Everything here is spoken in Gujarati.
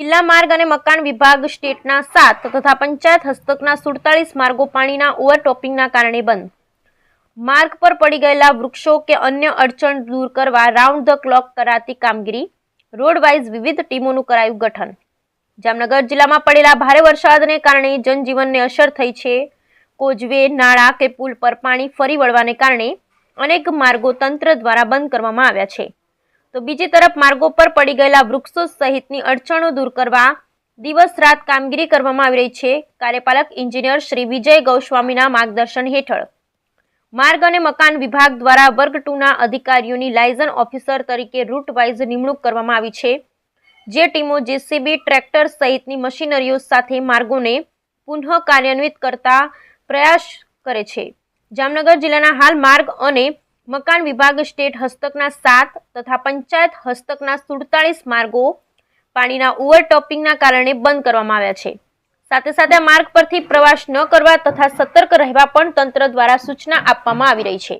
જિલ્લા માર્ગ અને મકાન વિભાગ સ્ટેટના સાત તથા પંચાયત હસ્તકના સુડતાલીસ માર્ગો પાણીના ઓવરટોપિંગના કારણે બંધ. માર્ગ પર પડી ગયેલા વૃક્ષો કે અન્ય અડચણ દૂર કરવા રાઉન્ડ ધ ક્લોક કરાતી કામગીરી રોડ વાઇઝ વિવિધ ટીમોનું કરાયું ગઠન. જામનગર જિલ્લામાં પડેલા ભારે વરસાદને કારણે જનજીવનને અસર થઈ છે. કોઝવે, નાળા કે પુલ પર પાણી ફરી વળવાને કારણે અનેક માર્ગો તંત્ર દ્વારા બંધ કરવામાં આવ્યા છે. તો બીજી તરફ માર્ગો પર પડી ગયેલા વૃક્ષો સહિતની અડચણો દૂર કરવા દિવસ રાત કામગીરી કરવામાં આવી રહી છે. કાર્યપાલક ઇન્જિનિયર શ્રી વિજય ગૌસ્વામીના માર્ગદર્શન હેઠળ માર્ગ અને મકાન વિભાગ દ્વારા વર્ગ ટુના અધિકારીઓની લાયઝન ઓફિસર તરીકે રૂટ વાઇઝ નિમણૂક કરવામાં આવી છે. જે ટીમો જેસીબી, ટ્રેક્ટર સહિતની મશીનરીઓ સાથે માર્ગોને પુનઃ કાર્યાન્વિત કરતા પ્રયાસ કરે છે. જામનગર જિલ્લાના હાલ માર્ગ અને મકાન વિભાગ સ્ટેટ હસ્તકના સાત તથા પંચાયત હસ્તકના સુડતાલીસ માર્ગો પાણીના ઓવરટોપિંગના કારણે બંધ કરવામાં આવ્યા છે. સાથે સાથે માર્ગ પરથી પ્રવાસ ન કરવા તથા સતર્ક રહેવા પણ તંત્ર દ્વારા સૂચના આપવામાં આવી રહી છે.